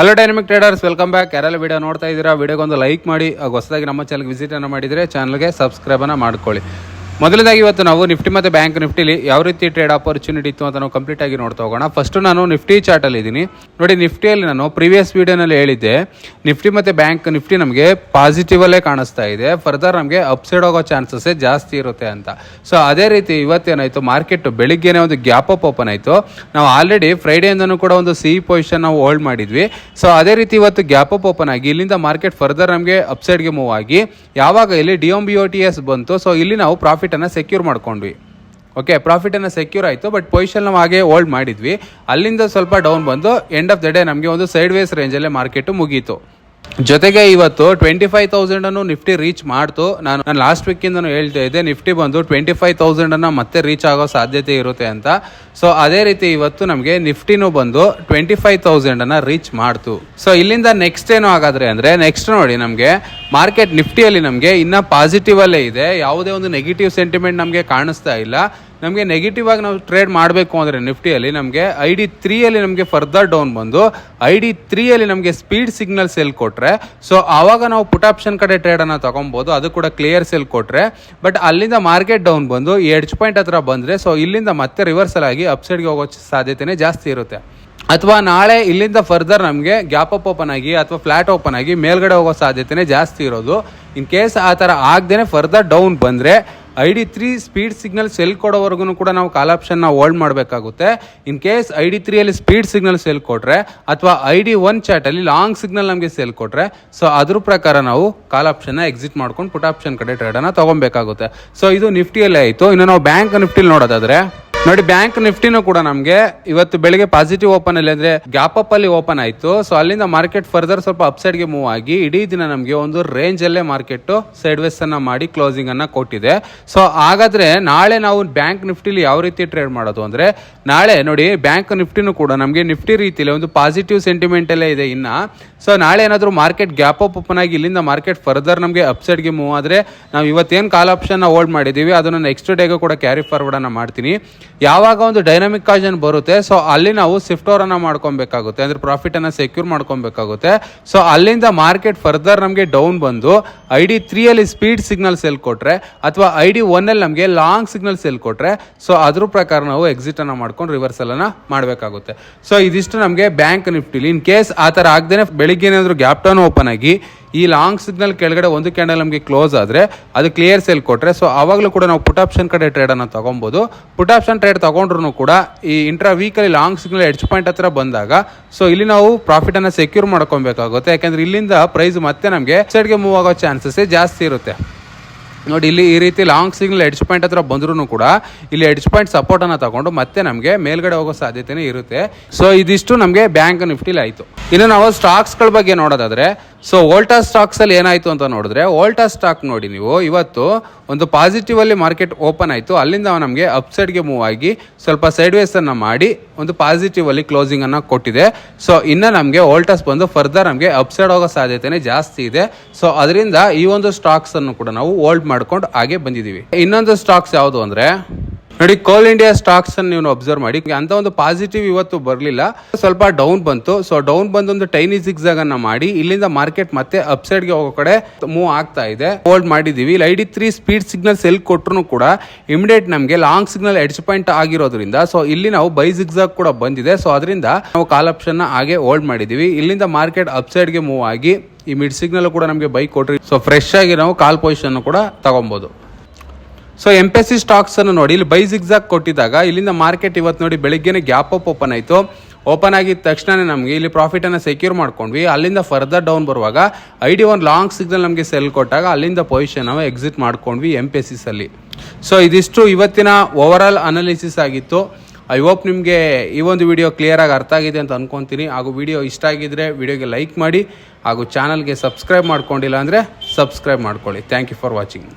Hello dynamic traders welcome back ಯಾರೆಲ್ಲ video ನೋಡ್ತಾ ಇದ್ದೀರಾ ವಿಡಿಯೋಗೆ ಒಂದು ಲೈಕ್ ಮಾಡಿ ಹೊಸದಾಗಿ ನಮ್ಮ ಚಾನಲ್ಗೆ ವಿಸಿಟ್ ಅನ್ನು ಮಾಡಿದರೆ ಚಾನಲ್ಗೆ ಸಬ್ಸ್ಕ್ರೈಬನ್ನು ಮಾಡ್ಕೊಳ್ಳಿ. ಮೊದಲನೇದಾಗಿ ಇವತ್ತು ನಾವು ನಿಫ್ಟಿ ಮತ್ತು ಬ್ಯಾಂಕ್ ನಿಫ್ಟಿಲಿ ಯಾವ ರೀತಿ ಟ್ರೇಡ್ ಆಪರ್ಚುನಿಟಿ ಇತ್ತು ಅಂತ ನಾವು ಕಂಪ್ಲೀಟ್ ಆಗಿ ನೋಡ್ತಾ ಹೋಗೋಣ. ಫಸ್ಟ್ ನಾನು ನಿಫ್ಟಿ ಚಾರ್ಟಲ್ಲಿ ಇದ್ದೀನಿ. ನೋಡಿ, ನಿಫ್ಟಿಯಲ್ಲಿ ನಾನು ಪ್ರೀವಿಯಸ್ ವಿಡಿಯೋನಲ್ಲಿ ಹೇಳಿದ್ದೆ, ನಿಫ್ಟಿ ಮತ್ತು ಬ್ಯಾಂಕ್ ನಿಫ್ಟಿ ನಮಗೆ ಪಾಸಿಟಿವಲ್ಲೇ ಕಾಣಿಸ್ತಾ ಇದೆ. ಫರ್ದರ್ ನಮಗೆ ಅಪ್ಸೈಡ್ ಹೋಗೋ ಚಾನ್ಸಸ್ಸೇ ಜಾಸ್ತಿ ಇರುತ್ತೆ ಅಂತ. ಸೊ ಅದೇ ರೀತಿ ಇವತ್ತೇನಾಯಿತು ಮಾರ್ಕೆಟ್ ಬೆಳಿಗ್ಗೆನೇ ಒಂದು ಗ್ಯಾಪ್ ಅಪ್ ಓಪನ್ ಆಯಿತು. ನಾವು ಆಲ್ರೆಡಿ ಫ್ರೈಡೆಯಿಂದನೂ ಕೂಡ ಒಂದು ಸಿ ಪೊಸಿಷನ್ ನಾವು ಹೋಲ್ಡ್ ಮಾಡಿದ್ವಿ. ಸೊ ಅದೇ ರೀತಿ ಇವತ್ತು ಗ್ಯಾಪ್ ಅಪ್ ಓಪನ್ ಆಗಿ, ಇಲ್ಲಿಂದ ಮಾರ್ಕೆಟ್ ಫರ್ದರ್ ನಮಗೆ ಅಪ್ಸೈಡ್ಗೆ ಮೂವ್ ಆಗಿ, ಯಾವಾಗ ಇಲ್ಲಿ D M B O T S ಬಂತು. ಸೊ ಇಲ್ಲಿ ನಾವು ಪ್ರಾಫಿಟನ್ನು ಸೆಕ್ಯೂರ್ ಮಾಡ್ಕೊಂಡ್ವಿ. ಓಕೆ ಪ್ರಾಫಿಟನ್ನು ಸೆಕ್ಯೂರ್ ಆಯಿತು ಬಟ್ ಪೊಸಿಷನ್ ನಾವು ಹಾಗೆ ಹೋಲ್ಡ್ ಮಾಡಿದ್ವಿ. ಅಲ್ಲಿಂದ ಸ್ವಲ್ಪ ಡೌನ್ ಬಂದು ಎಂಡ್ ಆಫ್ ದ ಡೇ ನಮಗೆ ಒಂದು ಸೈಡ್ ವೇಸ್ ರೇಂಜಲ್ಲೇ ಮಾರ್ಕೆಟು ಮುಗೀತು. ಜೊತೆಗೆ ಇವತ್ತು ಟ್ವೆಂಟಿ ಫೈವ್ ತೌಸಂಡ್ ಅನ್ನು ನಿಫ್ಟಿ ರೀಚ್ ಮಾಡ್ತು. ನಾನು ನಾನು ಲಾಸ್ಟ್ ಇಂದ ಹೇಳ್ತಾ ಇದ್ದೆ, ನಿಫ್ಟಿ ಬಂದು ಟ್ವೆಂಟಿ ಫೈವ್ ತೌಸಂಡ್ ಅನ್ನ ಮತ್ತೆ ರೀಚ್ ಆಗೋ ಸಾಧ್ಯತೆ ಇರುತ್ತೆ ಅಂತ. ಸೊ ಅದೇ ರೀತಿ ಇವತ್ತು ನಮಗೆ ನಿಫ್ಟಿನೂ ಬಂದು ಟ್ವೆಂಟಿ ಫೈವ್ ತೌಸಂಡ್ ಅನ್ನ ರೀಚ್ ಮಾಡ್ತು. ಸೊ ಇಲ್ಲಿಂದ ನೆಕ್ಸ್ಟ್ ಏನು ಹಾಗಾದ್ರೆ ಅಂದ್ರೆ ನೆಕ್ಸ್ಟ್ ನೋಡಿ ನಮಗೆ ಮಾರ್ಕೆಟ್ ನಿಫ್ಟಿಯಲ್ಲಿ ನಮಗೆ ಇನ್ನ ಪಾಸಿಟಿವ್ ಅಲ್ಲೇ ಇದೆ. ಯಾವುದೇ ಒಂದು ನೆಗೆಟಿವ್ ಸೆಂಟಿಮೆಂಟ್ ನಮಗೆ ಕಾಣಿಸ್ತಾ ಇಲ್ಲ. ನಮಗೆ ನೆಗೆಟಿವ್ ಆಗಿ ನಾವು ಟ್ರೇಡ್ ಮಾಡಬೇಕು ಅಂದರೆ ನಿಫ್ಟಿಯಲ್ಲಿ ನಮಗೆ ಐ ಡಿ ತ್ರೀಯಲ್ಲಿ ನಮಗೆ ಫರ್ದರ್ ಡೌನ್ ಬಂದು ಐ ಡಿ ತ್ರೀಯಲ್ಲಿ ನಮಗೆ ಸ್ಪೀಡ್ ಸಿಗ್ನಲ್ ಸೆಲ್ ಕೊಟ್ಟರೆ ಸೊ ಆವಾಗ ನಾವು ಪುಟ್ ಆಪ್ಷನ್ ಕಡೆ ಟ್ರೇಡನ್ನು ತೊಗೊಬೋದು, ಅದು ಕೂಡ ಕ್ಲಿಯರ್ ಸೆಲ್ ಕೊಟ್ಟರೆ ಬಟ್ ಅಲ್ಲಿಂದ ಮಾರ್ಕೆಟ್ ಡೌನ್ ಬಂದು ಎಡ್ಜ್ ಪಾಯಿಂಟ್ ಹತ್ರ ಬಂದರೆ ಸೊ ಇಲ್ಲಿಂದ ಮತ್ತೆ ರಿವರ್ಸಲ್ ಆಗಿ ಅಪ್ಸೈಡ್ಗೆ ಹೋಗೋ ಸಾಧ್ಯತೆನೇ ಜಾಸ್ತಿ ಇರುತ್ತೆ. ಅಥವಾ ನಾಳೆ ಇಲ್ಲಿಂದ ಫರ್ದರ್ ನಮಗೆ ಗ್ಯಾಪ್ ಅಪ್ ಓಪನ್ ಆಗಿ ಅಥವಾ ಫ್ಲಾಟ್ ಓಪನ್ ಆಗಿ ಮೇಲ್ಗಡೆ ಹೋಗೋ ಸಾಧ್ಯತೆನೇ ಜಾಸ್ತಿ ಇರೋದು. ಇನ್ ಕೇಸ್ ಆ ಥರ ಆಗದೇ ಫರ್ದರ್ ಡೌನ್ ಬಂದರೆ I D three speed signal sell ಕೊಡೋವರೆಗೂ ಕೂಡ ನಾವು ಕಾಲ್ ಆಪ್ಷನ್ನ ಹೋಲ್ಡ್ ಮಾಡಬೇಕಾಗುತ್ತೆ. ಇನ್ ಕೇಸ್ ಐ ಡಿ ತ್ರೀಯಲ್ಲಿ ಸ್ಪೀಡ್ ಸಿಗ್ನಲ್ ಸೆಲ್ ಕೊಟ್ಟರೆ ಅಥವಾ ಐ ಡಿ ಒನ್ ಚಾಟಲ್ಲಿ ಲಾಂಗ್ ಸಿಗ್ನಲ್ ನಮಗೆ ಸೆಲ್ ಕೊಟ್ಟರೆ ಸೊ ಅದ್ರ ಪ್ರಕಾರ ನಾವು ಕಾಲ್ ಆಪ್ಷನ್ನ ಎಕ್ಸಿಟ್ ಮಾಡ್ಕೊಂಡು ಪುಟ್ ಆಪ್ಷನ್ ಕಡೆ ಟ್ರೇಡನ್ನು ತೊಗೊಬೇಕಾಗುತ್ತೆ. ಸೊ ಇದು ನಿಫ್ಟಿಯಲ್ಲೇ ಆಯಿತು. ಇನ್ನು ನಾವು ಬ್ಯಾಂಕ್ ನಿಫ್ಟಿಲಿ ನೋಡೋದಾದ್ರೆ ನೋಡಿ, ಬ್ಯಾಂಕ್ ನಿಫ್ಟಿನೂ ಕೂಡ ನಮಗೆ ಇವತ್ತು ಬೆಳಿಗ್ಗೆ ಪಾಸಿಟಿವ್ ಓಪನ್ ಅಲ್ಲಿ ಅಂದ್ರೆ ಗ್ಯಾಪ್ ಅಪ್ ಅಲ್ಲಿ ಓಪನ್ ಆಯ್ತು. ಸೊ ಅಲ್ಲಿಂದ ಮಾರ್ಕೆಟ್ ಫರ್ದರ್ ಸ್ವಲ್ಪ ಅಪ್ಸೈಡ್ಗೆ ಮೂವ್ ಆಗಿ ಇಡೀ ದಿನ ನಮಗೆ ಒಂದು ರೇಂಜ್ ಅಲ್ಲೇ ಮಾರ್ಕೆಟ್ ಸೈಡ್ ವೇಸ್ ಅನ್ನ ಮಾಡಿ ಕ್ಲೋಸಿಂಗ್ ಅನ್ನ ಕೊಟ್ಟಿದೆ. ಸೊ ಹಾಗಾದ್ರೆ ನಾಳೆ ನಾವು ಬ್ಯಾಂಕ್ ನಿಫ್ಟಿಲಿ ಯಾವ ರೀತಿ ಟ್ರೇಡ್ ಮಾಡೋದು ಅಂದ್ರೆ, ನಾಳೆ ನೋಡಿ ಬ್ಯಾಂಕ್ ನಿಫ್ಟಿನೂ ಕೂಡ ನಮಗೆ ನಿಫ್ಟಿ ರೀತಿಯಲ್ಲಿ ಒಂದು ಪಾಸಿಟಿವ್ ಸೆಂಟಿಮೆಂಟ್ ಅಲ್ಲೇ ಇದೆ ಇನ್ನ. ಸೊ ನಾಳೆ ಏನಾದರೂ ಮಾರ್ಕೆಟ್ ಗ್ಯಾಪ್ ಅಪ್ ಓಪನ್ ಆಗಿ ಇಲ್ಲಿಂದ ಮಾರ್ಕೆಟ್ ಫರ್ದರ್ ನಮಗೆ ಅಪ್ಸೈಡ್ಗೆ ಮೂವ್ ಆದರೆ, ನಾವು ಇವತ್ತೇನು ಕಾಲ್ ಆಪ್ಷನ್ ಹೋಲ್ಡ್ ಮಾಡಿದೀವಿ, ಅದನ್ನು ನೆಕ್ಸ್ಟ್ ಡೇಗೂ ಕೂಡ ಕ್ಯಾರಿ ಫಾರ್ವರ್ಡನ್ನು ಮಾಡ್ತೀನಿ. ಯಾವಾಗ ಒಂದು ಡೈನಾಮಿಕ್ ಕಾಜನ್ ಬರುತ್ತೆ? ಸೊ ಅಲ್ಲಿ ನಾವು ಸ್ವಿಫ್ಟ್ ಓವರನ್ನು ಮಾಡ್ಕೊಬೇಕಾಗುತ್ತೆ. ಅಂದರೆ ಪ್ರಾಫಿಟನ್ನು ಸೆಕ್ಯೂರ್ ಮಾಡ್ಕೊಬೇಕಾಗುತ್ತೆ. ಸೊ ಅಲ್ಲಿಂದ ಮಾರ್ಕೆಟ್ ಫರ್ದರ್ ನಮಗೆ ಡೌನ್ ಬಂದು ಐ ಡಿ ತ್ರೀಯಲ್ಲಿ ಸ್ಪೀಡ್ ಸಿಗ್ನಲ್ ಸೆಲ್ ಕೊಟ್ಟರೆ ಅಥವಾ ಐ ಡಿ ಒನ್ನಲ್ಲಿ ನಮಗೆ ಲಾಂಗ್ ಸಿಗ್ನಲ್ ಸೆಲ್ ಕೊಟ್ಟರೆ ಸೊ ಅದ್ರ ಪ್ರಕಾರ ನಾವು ಎಕ್ಸಿಟನ್ನು ಮಾಡ್ಕೊಂಡು ರಿವರ್ಸಲನ್ನು ಮಾಡಬೇಕಾಗುತ್ತೆ. ಸೊ ಇದಿಷ್ಟು ನಮಗೆ ಬ್ಯಾಂಕ್ ನಿಫ್ಟಿಲಿ ಇನ್ ಕೇಸ್ ಆ ಥರ ಆಗದೇ ಬೆಳಿಗ್ಗೆ ಏನಾದರೂ ಗ್ಯಾಪ್ ಟೌನ್ ಓಪನ್ ಆಗಿ ಈ ಲಾಂಗ್ ಸಿಗ್ನಲ್ ಕೆಳಗಡೆ ಒಂದು ಕ್ಯಾಂಡಲ್ ನಮಗೆ ಕ್ಲೋಸ್ ಆದರೆ ಅದು ಕ್ಲಿಯರ್ ಸೇಲ್ ಕೊಟ್ಟರೆ ಸೊ ಆವಾಗಲೂ ಕೂಡ ನಾವು ಪುಟ್ ಆಪ್ಷನ್ ಕಡೆ ಟ್ರೇಡನ್ನು ತೊಗೊಬೋದು. ಪುಟ್ ಆಪ್ಷನ್ ಟ್ರೇಡ್ ತೊಗೊಂಡ್ರು ಕೂಡ ಈ ಇಂಟ್ರಾ ವೀಕಲ್ಲಿ ಲಾಂಗ್ ಸಿಗ್ನಲ್ ಎಡ್ಜ್ ಪಾಯಿಂಟ್ ಹತ್ರ ಬಂದಾಗ ಸೊ ಇಲ್ಲಿ ನಾವು ಪ್ರಾಫಿಟನ್ನು ಸೆಕ್ಯೂರ್ ಮಾಡ್ಕೊಬೇಕಾಗುತ್ತೆ. ಯಾಕೆಂದ್ರೆ ಇಲ್ಲಿಂದ ಪ್ರೈಸ್ ಮತ್ತೆ ನಮಗೆ ಸೈಡ್ಗೆ ಮೂವ್ ಆಗೋ ಚಾನ್ಸಸ್ಸೇ ಜಾಸ್ತಿ ಇರುತ್ತೆ. ನೋಡಿ, ಇಲ್ಲಿ ಈ ರೀತಿ ಲಾಂಗ್ ಸಿಗ್ನಲ್ ಎಡ್ಜ್ ಪಾಯಿಂಟ್ ಹತ್ರ ಬಂದ್ರೂ ಕೂಡ ಇಲ್ಲಿ ಎಡ್ಜ್ ಪಾಯಿಂಟ್ ಸಪೋರ್ಟ್ ಅನ್ನ ತಗೊಂಡು ಮತ್ತೆ ನಮಗೆ ಮೇಲ್ಗಡೆ ಹೋಗೋ ಸಾಧ್ಯತೆನೇ ಇರುತ್ತೆ. ಸೊ ಇದಿಷ್ಟು ನಮಗೆ ಬ್ಯಾಂಕ್ ನಿಫ್ಟಿಲಿ ಆಯಿತು. ಇನ್ನು ನಾವು ಸ್ಟಾಕ್ಸ್ಗಳ ಬಗ್ಗೆ ನೋಡೋದಾದ್ರೆ ಸೊ ವೋಲ್ಟಾ ಸ್ಟಾಕ್ಸ್ ಅಲ್ಲಿ ಏನಾಯ್ತು ಅಂತ ನೋಡಿದ್ರೆ ವೋಲ್ಟಾ ಸ್ಟಾಕ್ ನೋಡಿ ನೀವು, ಇವತ್ತು ಒಂದು ಪಾಸಿಟಿವ್ ಅಲ್ಲಿ ಮಾರ್ಕೆಟ್ ಓಪನ್ ಆಯಿತು. ಅಲ್ಲಿಂದ ನಮಗೆ ಅಪ್ಸೈಡ್ಗೆ ಮೂವ್ ಆಗಿ ಸ್ವಲ್ಪ ಸೈಡ್ ವೇಸ್ ಅನ್ನ ಮಾಡಿ ಒಂದು ಪಾಸಿಟಿವ್ ಅಲ್ಲಿ ಕ್ಲೋಸಿಂಗ್ ಅನ್ನ ಕೊಟ್ಟಿದೆ. ಸೊ ಇನ್ನು ನಮಗೆ ವೋಲ್ಟಾಸ್ ಬಂದು ಫರ್ದರ್ ನಮಗೆ ಅಪ್ಸೈಡ್ ಹೋಗೋ ಸಾಧ್ಯತೆನೇ ಜಾಸ್ತಿ ಇದೆ. ಸೊ ಅದರಿಂದ ಈ ಒಂದು ಸ್ಟಾಕ್ಸ್ ಅನ್ನು ಕೂಡ ನಾವು ಹೋಲ್ಡ್ ಮಾಡ್ಕೊಂಡು ಹಾಗೆ ಬಂದಿದ್ದೀವಿ. ಇನ್ನೊಂದು ಸ್ಟಾಕ್ಸ್ ಯಾವುದು ಅಂದ್ರೆ ನೋಡಿ ಕೋಲ್ ಇಂಡಿಯಾ ಸ್ಟಾಕ್ಸ್ ಅನ್ನು ನೀವು ಅಬ್ಸರ್ವ್ ಮಾಡಿ. ಅಂತ ಒಂದು ಪಾಸಿಟಿವ್ ಇವತ್ತು ಬರಲಿಲ್ಲ. ಸ್ವಲ್ಪ ಡೌನ್ ಬಂತು. ಸೊ ಡೌನ್ ಬಂದೊಂದು ಒಂದು ಟೈನಿ ಜಿಗ್ಸಾಗ್ ಅನ್ನ ಮಾಡಿ, ಇಲ್ಲಿಂದ ಮಾರ್ಕೆಟ್ ಮತ್ತೆ ಅಪ್ಸೈಡ್ಗೆ ಹೋಗೋ ಕಡೆ ಮೂವ್ ಆಗ್ತಾ ಇದೆ. ಹೋಲ್ಡ್ ಮಾಡಿದೀವಿ I D three speed signal sell ಕೊಟ್ಟರು ಕೂಡ ಇಮಿಡಿಯೇಟ್ ನಮಗೆ ಲಾಂಗ್ ಸಿಗ್ನಲ್ ಎಡ್ಜ್ ಪಾಯಿಂಟ್ ಆಗಿರೋದ್ರಿಂದ ಸೊ ಇಲ್ಲಿ ನಾವು ಬೈ ಸಿಗ್ಸಾಗ್ ಕೂಡ ಬಂದಿದೆ. ಸೊ ಅದರಿಂದ ನಾವು ಕಾಲ್ ಆಪ್ಷನ್ ಹಾಗೆ ಹೋಲ್ಡ್ ಮಾಡಿದೀವಿ ಇಲ್ಲಿಂದ ಮಾರ್ಕೆಟ್ ಅಪ್ಸೈಡ್ಗೆ ಮೂವ್ ಆಗಿ, ಈ ಮಿಡ್ ಸಿಗ್ನಲ್ ಕೂಡ ನಮಗೆ ಬೈ ಕೊಟ್ರಿ. ಸೊ ಫ್ರೆಶ್ ಆಗಿ ನಾವು ಕಾಲ್ ಪೊಸಿಷನ್ ಕೂಡ ತಗೊಬಹುದು so M P C stocks ಅನ್ನು ನೋಡಿ. ಇಲ್ಲಿ ಬೈ ಜಿಗ್ಸಾಗ್ ಕೊಟ್ಟಿದ್ದಾಗ ಇಲ್ಲಿಂದ ಮಾರ್ಕೆಟ್ ಇವತ್ತು ನೋಡಿ ಬೆಳಿಗ್ಗೆನೆ ಗ್ಯಾಪ್ ಅಪ್ ಓಪನ್ ಆಯಿತು. ಓಪನ್ ಆಗಿದ ತಕ್ಷಣನೇ ನಮಗೆ ಇಲ್ಲಿ ಪ್ರಾಫಿಟನ್ನು ಸೆಕ್ಯೂರ್ ಮಾಡ್ಕೊಂಡ್ವಿ. ಅಲ್ಲಿಂದ ಫರ್ದರ್ ಡೌನ್ ಬರುವಾಗ I D one long signal ನಮಗೆ ಸೆಲ್ ಕೊಟ್ಟಾಗ ಅಲ್ಲಿಂದ ಪೊಸಿಷನ್ ನಾವು ಎಕ್ಸಿಟ್ ಮಾಡ್ಕೊಂಡ್ವಿ ಎಂ ಪಿ ಅಲ್ಲಿ. ಸೊ ಇದಿಷ್ಟು ಇವತ್ತಿನ ಓವರ್ ಆಲ್ ಅನಾಲಿಸಿಸ್ ಆಗಿತ್ತು. ಐ ಹೋಪ್ ನಿಮಗೆ ಈ ಒಂದು ವಿಡಿಯೋ ಕ್ಲಿಯರ್ ಆಗಿ ಅರ್ಥ ಆಗಿದೆ ಅಂತ ಅನ್ಕೊಂತೀನಿ. ಹಾಗೂ ವಿಡಿಯೋ ಇಷ್ಟ ಆಗಿದ್ರೆ ವಿಡಿಯೋಗೆ ಲೈಕ್ ಮಾಡಿ ಹಾಗೂ ಚಾನಲ್ಗೆ ಸಬ್ಸ್ಕ್ರೈಬ್ ಮಾಡ್ಕೊಂಡಿಲ್ಲ ಅಂದರೆ ಸಬ್ಸ್ಕ್ರೈಬ್ ಮಾಡ್ಕೊಳ್ಳಿ. Thank you for watching